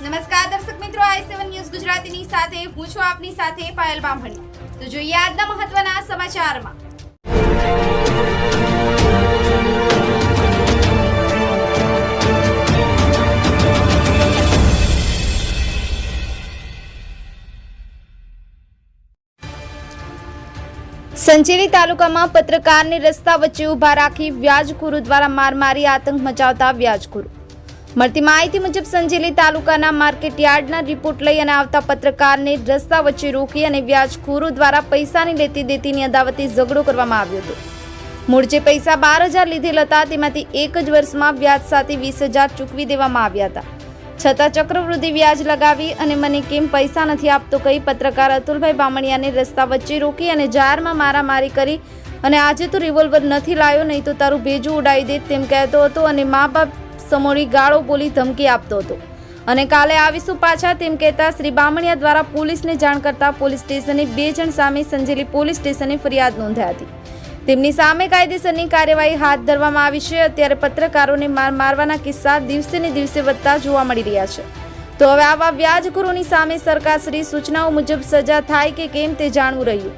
નમસ્કાર, દર્શક મિત્રો, આઈ સેવન ન્યૂઝ ગુજરાતીની સાથે, હું છું આપની સાથે પાયલ બામણી. તો જોઈએ આજના મહત્વના સમાચારમાં. સંજેલી તાલુકામાં પત્રકારને રસ્તા વચ્ચે ઊભા રાખી વ્યાજખોરો દ્વારા માર મારી આતંક મચાવતા વ્યાજખોરો. મળતી માહિતી મુજબ સંજેલી તાલુકાના માર્કેટ યાર્ડના રિપોર્ટ લઈ અને આવતા પત્રકારને રસ્તા વચ્ચે રોકી અને વ્યાજખોરો દ્વારા પૈસાની લેતી દેતીની અદાવતે ઝઘડો કરવામાં આવ્યો હતો. મૂળ જે પૈસા બાર હજાર લીધેલ હતા, તેમાંથી એક જ વર્ષમાં વ્યાજ સાથે વીસ હજાર ચૂકવી દેવામાં આવ્યા હતા. છતાં ચક્રવૃદ્ધિ વ્યાજ લગાવી અને મને કેમ પૈસા નથી આપતો કહી પત્રકાર અતુલભાઈ બામણિયાને રસ્તા વચ્ચે રોકી અને જાહેરમાં મારામારી કરી અને આજે તો રિવોલ્વર નથી લાવ્યો નહીં તો તારું ભેજું ઉડાવી દે તેમ કહેતો હતો અને મા બાપ સમોરી ગાળો બોલી ધમકી આપતો હતો. અને કાલે આવીશું પાછા તેમ કહેતા શ્રી બામણિયા દ્વારા પોલીસને જાણ કરતા પોલીસ સ્ટેશને બે જણ સામે સંજેલી પોલીસ સ્ટેશને ફરિયાદ નોંધાઈ હતી. તેમની સામે કાયદેસરની કાર્યવાહી હાથ ધરવામાં આવી છે. અત્યારે પત્રકારોને માર મારવાના કિસ્સા દિવસે ને દિવસે વધતા જોવા મળી રહ્યા છે. તો હવે આવા વ્યાજખોરોની સામે સરકારશ્રી સૂચનાઓ મુજબ સજા થાય કે કેમ તે જાણવું રહ્યું.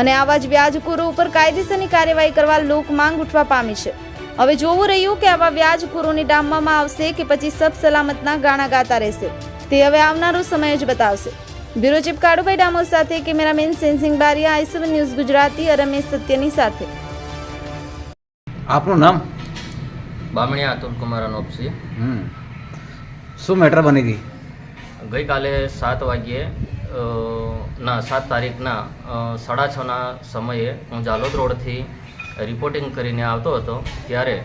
અને આવા જ વ્યાજખોરો ઉપર કાયદેસરની કાર્યવાહી કરવા લોક માંગ ઉઠવા પામી છે. હવે જોવું રહ્યું કે આવા વ્યાજખોરોને ડામવામાં આવશે કે પછી સબ સલામતના ગાણા ગાતા રહેશે. તે હવે આવનારો સમય જ બતાવશે. બ્યુરો ચીફ કાળુભાઈ ડામોર સાથે cameraman Sensing Baria I News Gujarati Ramesh સત્યની સાથે. આપનું નામ? બામણિયા અતુલ કુમાર અનોપસિંહ હમ. શું મેટર બની હતી ગઈકાલે સાત વાગ્યે ના સાત તારીખના સાડા છના સમયે હું જાલોદ રોડથી રિપોર્ટિંગ કરીને આવતો હતો ત્યારે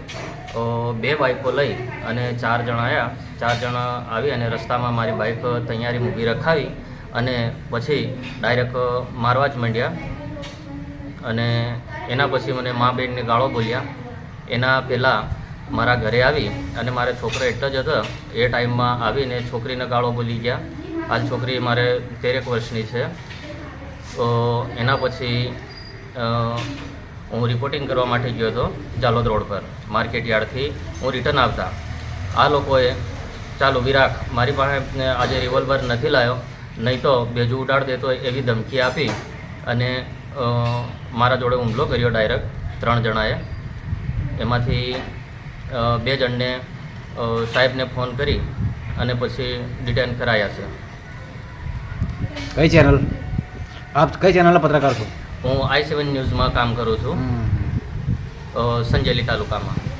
બે બાઇકો લઈ અને ચાર જણા આવ્યા ચાર જણા આવી અને રસ્તામાં મારી બાઇક તૈયારી ઊભી રખાવી અને પછી ડાયરેક્ટ મારવા જ માંડ્યા. અને એના પછી મને મા બેનને ગાળો બોલ્યા. એના પહેલાં મારા ઘરે આવી અને મારે છોકરો એટલો જ હતો. એ ટાઈમમાં આવીને છોકરીને ગાળો બોલી ગયા. હાલ છોકરી મારે તેરેક વર્ષની છે. તો એના પછી હું રિપોર્ટિંગ કરવા માટે ગયો હતો જાલોદ રોડ પર. માર્કેટ યાર્ડથી હું રિટર્ન આવતા. આ લોકોએ, ચાલો વિરાટ, મારી પાસે આજે રિવોલ્વર નથી લાવ્યો નહીં તો બેજુ ઉડાડ દેતો એવી ધમકી આપી અને મારા જોડે હુમલો કર્યો ડાયરેક્ટ ત્રણ જણાએ. એમાંથી બે જણને સાહેબને ફોન કરી અને પછી ડિટેન કરાયા છે. કઈ ચેનલ આપ કઈ ચેનલના પત્રકાર છો? હું આઈ સેવન ન્યૂઝમાં કામ કરું છું. સંજેલી તાલુકામાં